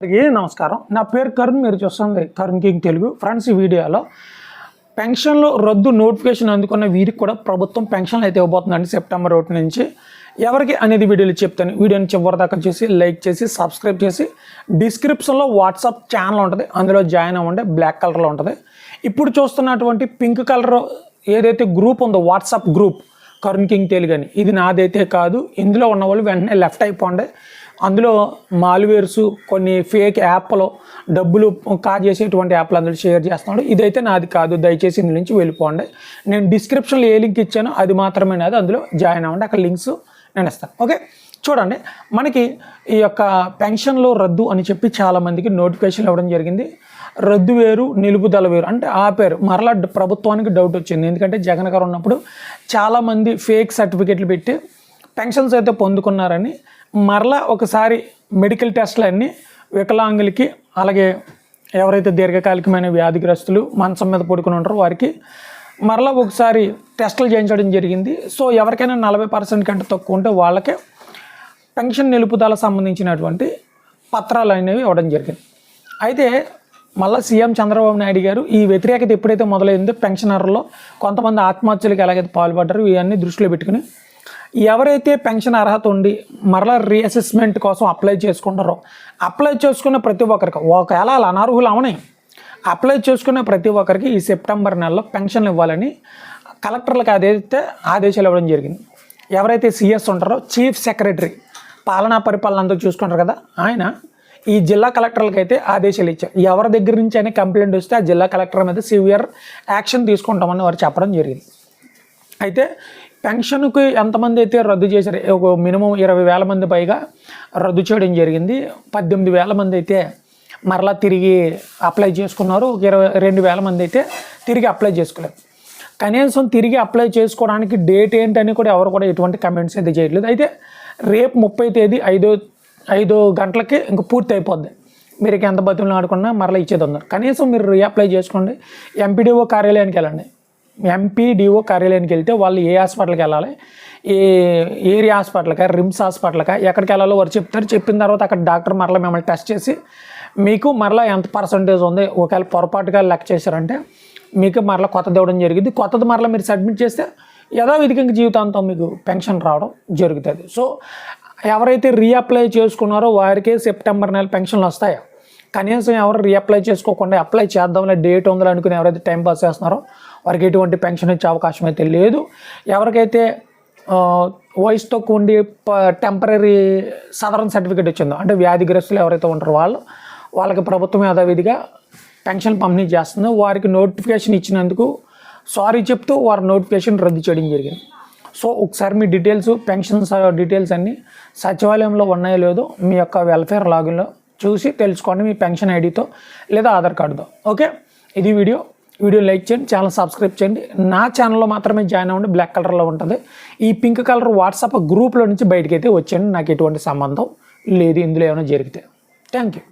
అందరికీ నమస్కారం. నా పేరు కరుణ్ మీరు చూస్తుంది కరుణ్ కింగ్ తెలుగు. ఫ్రెండ్స్ ఈ వీడియోలో పెన్షన్లు రద్దు నోటిఫికేషన్ అందుకున్న వీరికి కూడా ప్రభుత్వం పెన్షన్లు అయితే ఇవ్వబోతుందండి సెప్టెంబర్ ఒకటి నుంచి. ఎవరికి అనేది వీడియోలు చెప్తాను. వీడియోని చివరి దాకా చూసి లైక్ చేసి సబ్స్క్రైబ్ చేసి డిస్క్రిప్షన్లో వాట్సాప్ ఛానల్ ఉంటుంది. అందులో జాయిన్ అవ్వండి బ్లాక్ కలర్లో ఉంటుంది. ఇప్పుడు చూస్తున్నటువంటి పింక్ కలర్ ఏదైతే గ్రూప్ ఉందో WhatsApp group Karun king Telugu అని. ఇది నాదైతే కాదు. ఇందులో ఉన్న వాళ్ళు వెంటనే లెఫ్ట్ అయిపోండి. అందులో మాల్వేర్సు కొన్ని ఫేక్ యాప్లు డబ్బులు కాజేసేటువంటి యాప్లు అందులో షేర్ చేస్తున్నాడు. ఇదైతే నాది కాదు. దయచేసి ఇందు నుంచి వెళ్ళిపోండి. నేను డిస్క్రిప్షన్లో ఏ లింక్ ఇచ్చానో అది మాత్రమే నాది. అందులో జాయిన్ అవ్వండి. అక్కడ లింక్స్ నేను ఇస్తాను. ఓకే? చూడండి. మనకి ఈ యొక్క పెన్షన్లు రద్దు అని చెప్పి చాలామందికి నోటిఫికేషన్లు ఇవ్వడం జరిగింది. రద్దు వేరు నిలుపుదల వేరు. అంటే ఆపారు మరలా డ- ప్రభుత్వానికి డౌట్ వచ్చింది. ఎందుకంటే జగన్ గారు ఉన్నప్పుడు చాలామంది ఫేక్ సర్టిఫికెట్లు పెట్టి పెన్షన్స్ అయితే పొందుకున్నారని మరలా ఒకసారి మెడికల్ టెస్ట్లు అన్నీ వికలాంగులకి అలాగే ఎవరైతే దీర్ఘకాలికమైన వ్యాధిగ్రస్తులు మంచం మీద పడుకుని ఉంటారో వారికి మరలా ఒకసారి టెస్టులు చేయించడం జరిగింది. సో ఎవరికైనా నలభై పర్సెంట్ కంటే తక్కువ ఉంటే వాళ్ళకే పెన్షన్ నిలుపుదల సంబంధించినటువంటి పత్రాలు అనేవి ఇవ్వడం జరిగింది. అయితే మళ్ళీ సీఎం చంద్రబాబు నాయుడు గారు ఈ వ్యతిరేకత ఎప్పుడైతే మొదలైందో పెన్షనర్లో కొంతమంది ఆత్మహత్యలకు ఎలాగైతే పాల్పడ్డారు ఇవన్నీ దృష్టిలో పెట్టుకుని ఎవరైతే పెన్షన్ అర్హత ఉండి మరలా రీఅసెస్మెంట్ కోసం అప్లై చేసుకుంటారో అప్లై చేసుకున్న ప్రతి ఒక్కరికి ఒకవేళ అలా అనర్హులు అవని అప్లై చేసుకున్న ప్రతి ఒక్కరికి ఈ సెప్టెంబర్ నెలలో పెన్షన్ ఇవ్వాలని కలెక్టర్లకు అదైతే ఆదేశాలు ఇవ్వడం జరిగింది. ఎవరైతే సిఎస్ ఉంటారో చీఫ్ సెక్రటరీ పాలనా పరిపాలన అంతా చూసుకుంటారు కదా ఆయన ఈ జిల్లా కలెక్టర్లకు అయితే ఆదేశాలు ఇచ్చారు. ఎవరి దగ్గర నుంచి అయినా కంప్లైంట్ వస్తే ఆ జిల్లా కలెక్టర్ మీద సివియర్ యాక్షన్ తీసుకుంటామని వారు చెప్పడం జరిగింది. అయితే పెన్షన్కి ఎంతమంది అయితే రద్దు చేశారు? ఒక మినిమం ఇరవై వేల మంది పైగా రద్దు చేయడం జరిగింది. పద్దెనిమిది వేల మంది అయితే మరలా తిరిగి అప్లై చేసుకున్నారు. ఒక ఇరవై రెండు వేల మంది అయితే తిరిగి అప్లై చేసుకోలేదు. కనీసం తిరిగి అప్లై చేసుకోవడానికి డేట్ ఏంటని కూడా ఎవరు కూడా ఎటువంటి కమెంట్స్ అయితే చేయట్లేదు. అయితే రేపు ముప్పై తేదీ ఐదో ఐదు గంటలకి ఇంక పూర్తి అయిపోద్ది. మీరు ఎంత బతులు ఆడుకున్నా మరలా ఇచ్చేది ఉన్నారు కనీసం మీరు రీఅప్లై చేసుకోండి. ఎంపీడీఓ కార్యాలయానికి వెళ్ళండి. ఎంపీడీఓ కార్యాలయానికి వెళ్తే వాళ్ళు ఏ హాస్పిటల్కి వెళ్ళాలి? ఏ ఏరియా హాస్పిటల్కా? రిమ్స్ హాస్పిటల్కా? ఎక్కడికి వెళ్ళాలో వారు చెప్తారు. చెప్పిన తర్వాత అక్కడ డాక్టర్ మరలా మిమ్మల్ని టెస్ట్ చేసి మీకు మరలా ఎంత పర్సంటేజ్ ఉంది? ఒకవేళ పొరపాటుగా లెక్క చేశారంటే మీకు మరలా కొత్తది ఇవ్వడం జరిగింది. కొత్తది మరలా మీరు సబ్మిట్ చేస్తే యథావిధిగా జీవితాంతం మీకు పెన్షన్ రావడం జరుగుతుంది. సో ఎవరైతే రీఅప్లై చేసుకున్నారో వారికే సెప్టెంబర్ నెల పెన్షన్లు వస్తాయి. కనీసం ఎవరు రీఅప్లై చేసుకోకుండా అప్లై చేద్దాంలే డేట్ ఉందని అనుకుని ఎవరైతే టైం పాస్ చేస్తున్నారో వారికి ఎటువంటి పెన్షన్ ఇచ్చే అవకాశం అయితే లేదు. ఎవరికైతే వయసుతో వయసు తక్కువ ఉండి టెంపరీ సదరన్ సర్టిఫికేట్ ఇచ్చిందో అంటే వ్యాధిగ్రస్తులు ఎవరైతే ఉంటారో వాళ్ళు వాళ్ళకి ప్రభుత్వం యథావిధిగా పెన్షన్ పంపిణీ చేస్తుందో. వారికి నోటిఫికేషన్ ఇచ్చినందుకు సారీ చెప్తూ వారి నోటిఫికేషన్ రద్దు చేయడం జరిగింది. సో ఒకసారి మీ డీటెయిల్స్ పెన్షన్ డీటెయిల్స్ అన్నీ సచివాలయంలో ఉన్నాయో లేదో మీ యొక్క వెల్ఫేర్ లాగిన్లో చూసి తెలుసుకోండి మీ పెన్షన్ ఐడితో లేదా ఆధార్ కార్డుతో. ఓకే? ఇది వీడియో. వీడియో లైక్ చేయండి ఛానల్ సబ్స్క్రైబ్ చేయండి. నా ఛానల్లో మాత్రమే జాయిన్ అవ్వండి బ్లాక్ కలర్లో ఉంటుంది. ఈ పింక్ కలర్ వాట్సాప్ గ్రూప్లో నుంచి బయటకైతే వచ్చేయండి నాకు ఎటువంటి సంబంధం లేదు ఇందులో ఏమైనా జరిగితే. Thank you